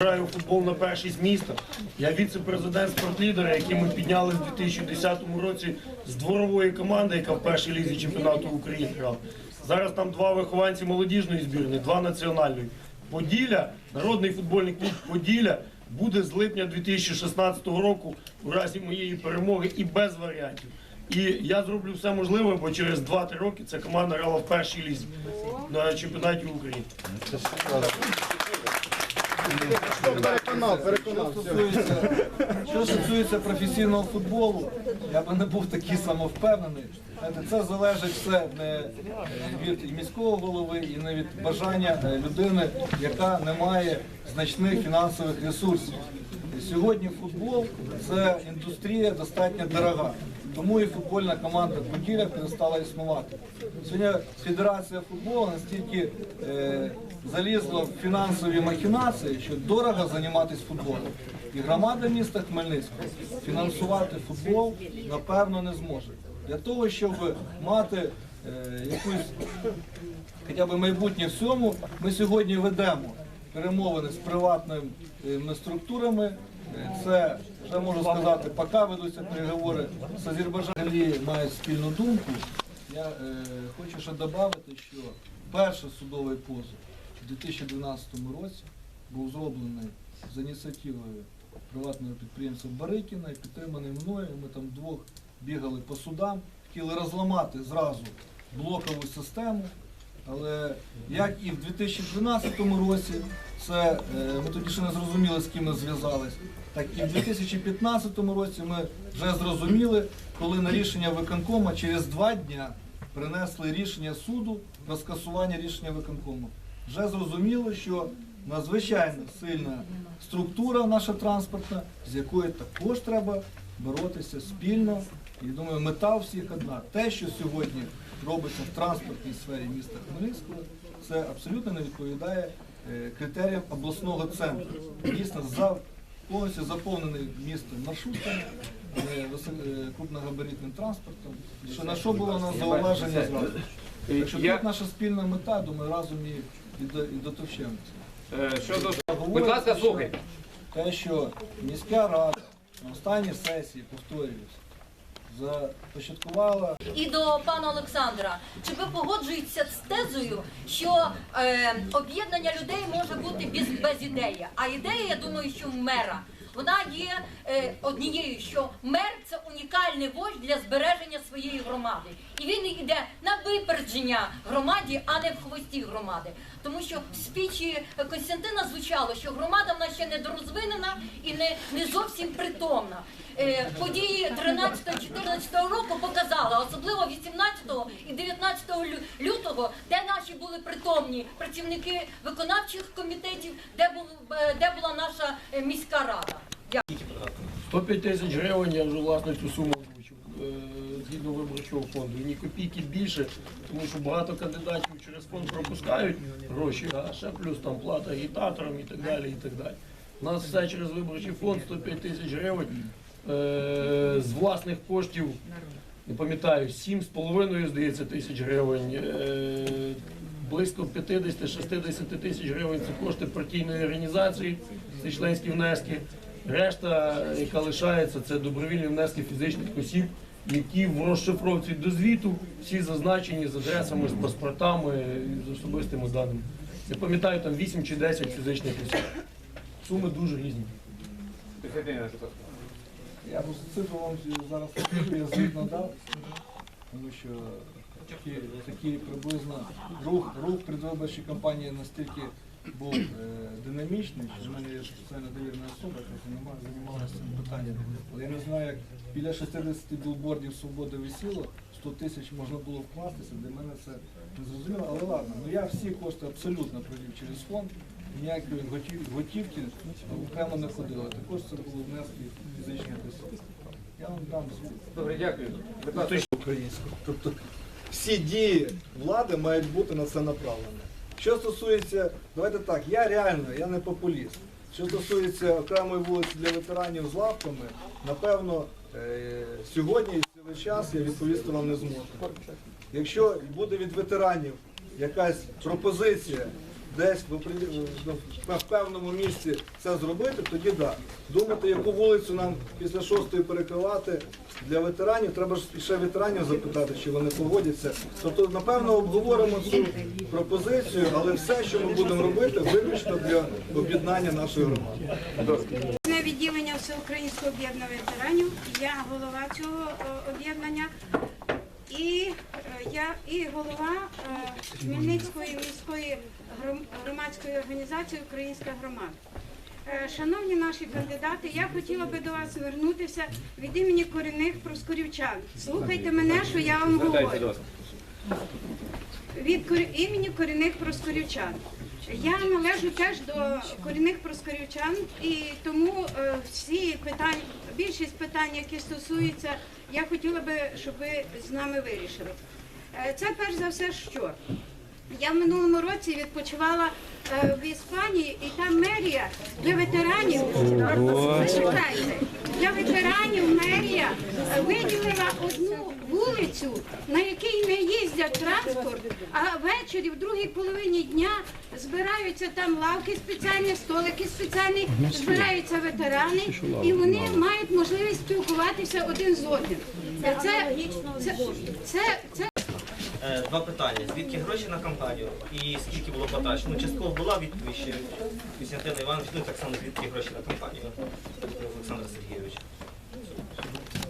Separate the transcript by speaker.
Speaker 1: Граю футбол на першість міста. Я віце-президент спортлідера, який ми підняли в 2010 році з дворової команди, яка в першій лізі чемпіонату України грала. Зараз там два вихованці молодіжної збірної, два національної. Поділля, народний футбольний клуб Поділля буде з липня 2016 року у разі моєї перемоги і без варіантів. І я зроблю все можливе, бо через 2-3 роки ця команда грала в першій лізі на чемпіонаті України.
Speaker 2: Переконав, переконав.
Speaker 3: Що стосується, професійного футболу, я би не був такий самовпевнений. Це залежить все не е, від міського голови і не від бажання е, людини, яка не має значних фінансових ресурсів. Сьогодні футбол це індустрія достатньо дорога. Тому і футбольна команда Поділля перестала існувати. Сьогодні Федерація футболу настільки е, залізла в фінансові махінації, що дорого займатися футболом. І громада міста Хмельницького фінансувати футбол напевно не зможе. Для того, щоб мати е, якусь хоча б майбутнє в цьому, ми сьогодні ведемо перемовини з приватними е, структурами. Е, Це вже можу сказати, поки ведуться переговори з Азербайджаном, мають спільну думку. Я хочу ще додати, що перший судовий позов у 2012 році був зроблений за ініціативою приватного підприємця Барикіна і підтриманий мною. Ми там двох бігали по судам, хотіли розламати зразу блокову систему. Але як і в 2012 році, це е, ми тоді ще не зрозуміли, з ким ми зв'язались, так і в 2015 році ми вже зрозуміли, коли на рішення виконкома через два дня принесли рішення суду про скасування рішення виконкому. Вже зрозуміло, що надзвичайно сильна структура наша транспортна, з якою також треба боротися спільно. І думаю, мета всіх одна. Те, що сьогодні робиться в транспортній сфері міста Хмельницького, це абсолютно не відповідає е, критеріям обласного центру. Дійсно, за, повністю заповнене місто маршрутками, е, е, крупногабаритним транспортом. Що на що було на зауваження зразу. Так що
Speaker 4: Я-
Speaker 3: тут наша спільна мета, думаю, разом і, і, до- і до
Speaker 4: Е, Щодо будь ласка,
Speaker 3: що
Speaker 4: слухайте.
Speaker 3: Те, що міська рада на останній сесії, повторююсь, започаткувала
Speaker 5: І до пана Олександра, чи ви погоджуєтеся з тезою, що е, об'єднання людей може бути без, без ідеї? А ідея, я думаю, що в мера. Вона є е, однією, що мер це унікальний вождь для збереження своєї громади. І він йде на випередження громаді, а не в хвості громади. Тому що в спічі Костянтина звучало, що громада в нас ще недорозвинена і не, не зовсім притомна. Е, події 13-14 року показали, особливо 18 і 19 лютого, були притомні працівники виконавчих комітетів, де, був, е, де була наша е, міська рада. Дякую.
Speaker 1: 105 тисяч гривень я вже власне цю суму озвучив е, згідно виборчого фонду. Ні копійки більше, тому що багато кандидатів через фонд пропускають гроші, а ще плюс там плата агітаторам і так далі. і так далі. У нас все через виборчий фонд 105 тисяч гривень. З власних коштів, не пам'ятаю, 7,5, здається, тисяч гривень. Близько 50-60 тисяч гривень це кошти партійної організації, це членські внески. Решта, яка лишається, це добровільні внески фізичних осіб, які в розшифровці до звіту всі зазначені з адресами, з паспортами, з особистими даними. Я пам'ятаю, там 8 чи 10 фізичних осіб. Суми дуже різні.
Speaker 3: Я просто цифру вам зараз покажу, я звіт надав, тому що такі, такі приблизно рух, рух предвиборчої кампанії настільки був е, динамічний, що в мене є спеціальна довірна особа, яка займала- займалася цим питанням. Але я не знаю, як біля 60 білбордів свободи висіло, 100 тисяч можна було вкластися, для мене це не зрозуміло, але ладно. Ну я всі кошти абсолютно провів через фонд, ніякої готів- готівки окремо не ходило. Також це було внески фізичних осіб. Я вам дам звіт.
Speaker 4: Добре, дякую. Будь
Speaker 2: українського. Тобто всі дії влади мають бути на це направлені. Що стосується, давайте так, я реально, я не популіст. Що стосується окремої вулиці для ветеранів з лавками, напевно, е, сьогодні і цілий час я відповісти вам не зможу. Якщо буде від ветеранів якась пропозиція
Speaker 3: десь в певному місці це зробити, тоді так. Думати, яку вулицю нам після шостої перекривати для ветеранів, треба ж ще ветеранів запитати, чи вони погодяться. Тобто, напевно, обговоримо цю пропозицію, але все, що ми будемо робити, виключно для об'єднання нашої громади.
Speaker 6: Відділення Всеукраїнського об'єднання ветеранів. Я голова цього е, об'єднання. І е, я і голова е, Хмельницької міської громадської організації Українська громада. Е, Шановні наші кандидати, я хотіла би до вас звернутися від імені корінних проскурівчан. Слухайте мене, що я вам говорю від імені корінних проскорівчан. Я належу теж до корінних проскорівчан, і тому е, всі питання, більшість питань, які стосуються, я хотіла би, щоб ви з нами вирішили. Е, Це перш за все, що я в минулому році відпочивала е, в Іспанії, і там мерія для ветеранів Зачекайте. Для ветеранів мерія виділила одну вулицю, на якій не їздять транспорт, а ввечері, в другій половині дня збираються там лавки спеціальні, столики спеціальні, збираються ветерани, і вони мають можливість спілкуватися один з одним. Це, це, це, це
Speaker 7: Два питання. Звідки гроші на кампанію і скільки було потрачено? Ну, частково була відповідь ще від Костянтина Івановича, ну так само звідки гроші на кампанію Олександра Сергійовича.